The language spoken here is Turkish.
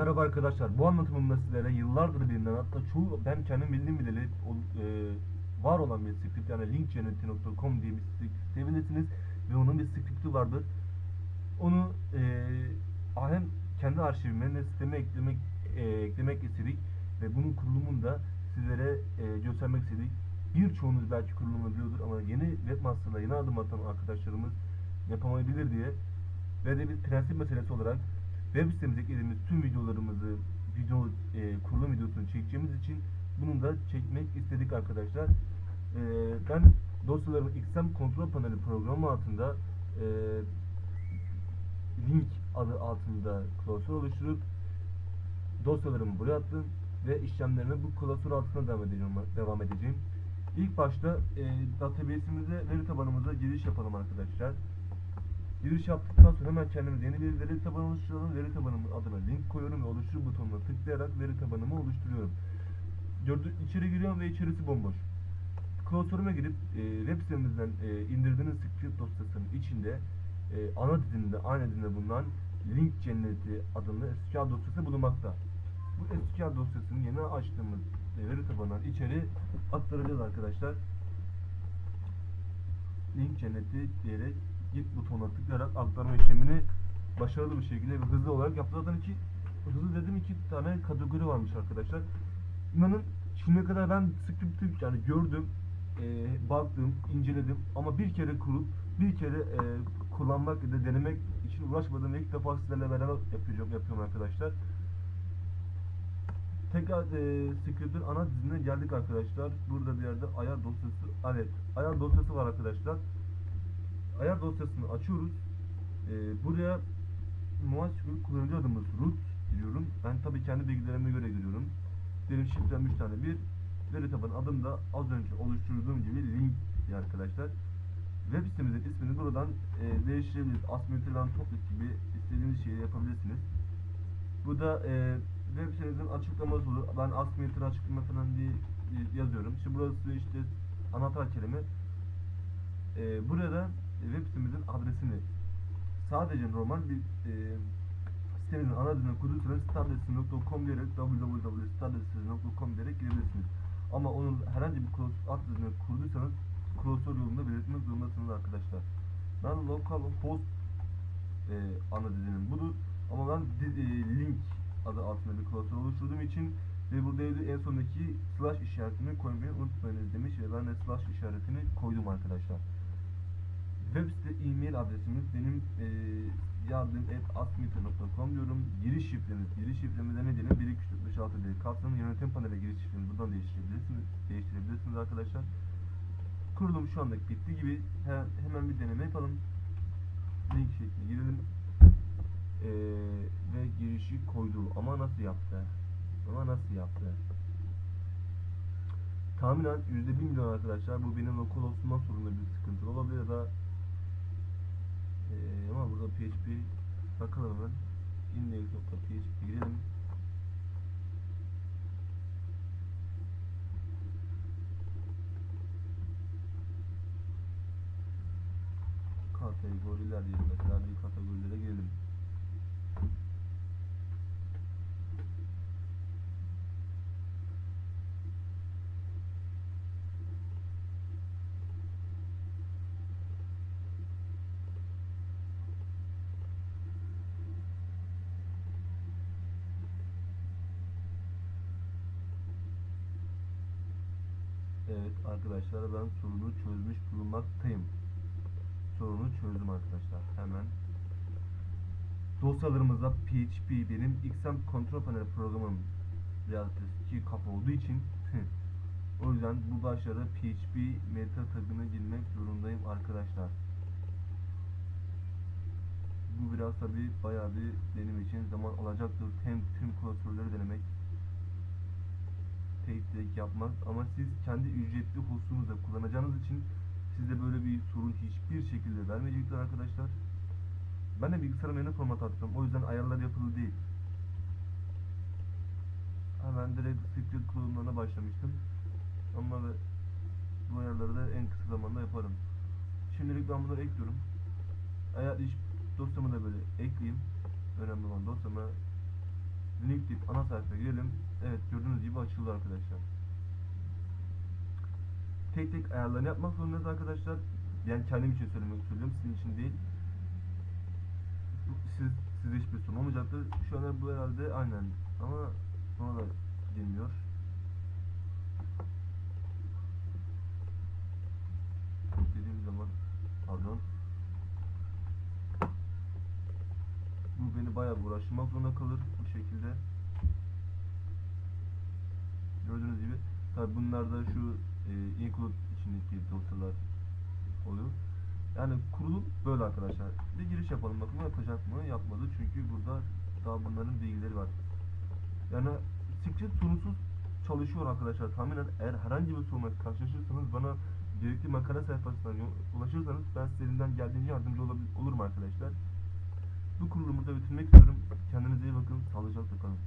arkadaşlar bu anlatımımda sizlere yıllardır bilinen hatta çoğu ben kendim bildiğim bileli e, var olan bir script yani linkcenneti.com diye bir script isteyebilirsiniz ve onun bir scripti vardır. Onu e, hem kendi arşivime ne sisteme eklemek e, eklemek istedik ve bunun kurulumunu da sizlere e, göstermek istedik. Birçoğunuz belki kurulumunu biliyordur ama yeni webmaster'la yeni adım atan arkadaşlarımız yapamayabilir diye ve de bir prensip meselesi olarak web sitemize eklediğimiz tüm videolarımızı video e, kurulum videosunu çekeceğimiz için bunu da çekmek istedik arkadaşlar. E, ben dosyalarımı XM kontrol paneli programı altında e, link adı altında klasör oluşturup dosyalarımı buraya attım ve işlemlerime bu klasör altında devam edeceğim. Devam edeceğim. İlk başta e, database'imize, veri tabanımıza giriş yapalım arkadaşlar. Giriş yaptıktan sonra hemen kendimize yeni bir veri tabanı oluşturalım. Veri tabanımın adına link koyuyorum ve oluştur butonuna tıklayarak veri tabanımı oluşturuyorum. Gördü, içeri giriyorum ve içerisi bomboş. Klasörüme girip e, web sitemizden e, indirdiğiniz script dosyasının içinde e, ana dilinde, aynı dilinde bulunan link cenneti adında SQL dosyası bulunmakta. Bu SQL dosyasını yeni açtığımız veri tabanından içeri aktaracağız arkadaşlar. Link cenneti diyerek git butonuna tıklayarak aktarma işlemini başarılı bir şekilde ve hızlı olarak yaptı. Zaten iki, hızlı dedim iki tane kategori varmış arkadaşlar. İnanın şimdiye kadar ben script'i yani gördüm, e, baktım, inceledim ama bir kere kurup bir kere e, kullanmak ya da denemek için uğraşmadım ve ilk defa sizlerle beraber yapacağım, yapıyorum arkadaşlar. Tekrar e, script'in ana dizine geldik arkadaşlar. Burada bir yerde ayar dosyası, evet ayar dosyası var arkadaşlar. Ayar dosyasını açıyoruz. E, buraya MySQL kullanıcı adımız root giriyorum. Ben tabii kendi bilgilerime göre giriyorum. Benim şifrem 3 tane bir. Veri tabanı adım da az önce oluşturduğum gibi link diye arkadaşlar. Web sitemizin ismini buradan e, değiştirebiliriz. Asmütülen topic gibi istediğiniz şeyi yapabilirsiniz. Bu da e, web sitemizin açıklaması olur. Ben Asmütür açıklama falan diye e, yazıyorum. Şimdi burası işte anahtar kelime. E, burada web sitemizin adresini sadece normal bir e, sitemizin ana adını kurursanız stardestin.com diyerek www.stardestin.com diyerek girebilirsiniz. Ama onun herhangi bir cross adını kurduysanız klasör yolunda belirtmek zorundasınız arkadaşlar. Ben localhost e, ana dizinim budur. Ama ben e, link adı altında bir klasör oluşturduğum için ve burada en sondaki slash işaretini koymayı unutmayınız demiş ve ben de slash işaretini koydum arkadaşlar. Web site e-mail adresimiz benim e, yardım et asmiter.com diyorum. Giriş şifremiz, giriş şifremizde ne diyelim? 1 2 3 5 6 diye kapsamın yönetim paneli giriş şifremizi buradan değiştirebilirsiniz. Değiştirebilirsiniz arkadaşlar. Kurulum şu anda bitti gibi. He- hemen bir deneme yapalım. Link şekline girelim. Ee, ve girişi koydu. Ama nasıl yaptı? Ama nasıl yaptı? Tahminen %1 milyon arkadaşlar. Bu benim lokal olsundan sorunlu bir sıkıntı olabilir ya da ee, ama burada PHP bakalım hemen. index.php girelim. Kategoriler diyelim mesela bir kategorilere girelim. Evet arkadaşlar ben sorunu çözmüş bulunmaktayım. Sorunu çözdüm arkadaşlar. Hemen dosyalarımızda PHP benim XM kontrol panel programım eski kapı olduğu için o yüzden bu başarı PHP meta tagına girmek zorundayım arkadaşlar. Bu biraz tabi bayağı bir benim için zaman alacaktır. Hem tüm klasörleri denemek tek yapmak ama siz kendi ücretli hostunuzda kullanacağınız için size böyle bir sorun hiçbir şekilde vermeyecektir arkadaşlar. Ben de bilgisayarıma yeni format attım. O yüzden ayarlar yapılı değil. Hemen direkt script kullanımlarına başlamıştım. Ama bu ayarları da en kısa zamanda yaparım. Şimdilik ben bunları ekliyorum. Eğer iş dosyamı da böyle ekleyeyim. Önemli olan dosyama Link deyip ana sayfaya girelim. Evet gördüğünüz gibi açıldı arkadaşlar. Tek tek ayarlarını yapmak zorundayız arkadaşlar. Yani kendim için söylemek söylüyorum. Sizin için değil. Siz, size hiçbir sorun olmayacaktır. Şu anda bu herhalde aynen. Ama bana da girmiyor. Dediğim zaman pardon. Beni bayağı uğraştırmak zorunda kalır bu şekilde. Gördüğünüz gibi tabi bunlar da şu e, include içindeki dosyalar oluyor. Yani kurulum böyle arkadaşlar. Bir giriş yapalım bakalım yapacak mı? Yapmadı çünkü burada daha bunların bilgileri var. Yani script sorunsuz çalışıyor arkadaşlar. Tahminen eğer herhangi bir sorunla karşılaşırsanız bana gerekli makale sayfasından ulaşırsanız ben size geldiğince yardımcı olurum arkadaşlar. Bu kurulumu da bitirmek istiyorum. Kendinize iyi bakın. Sağlıcakla kalın.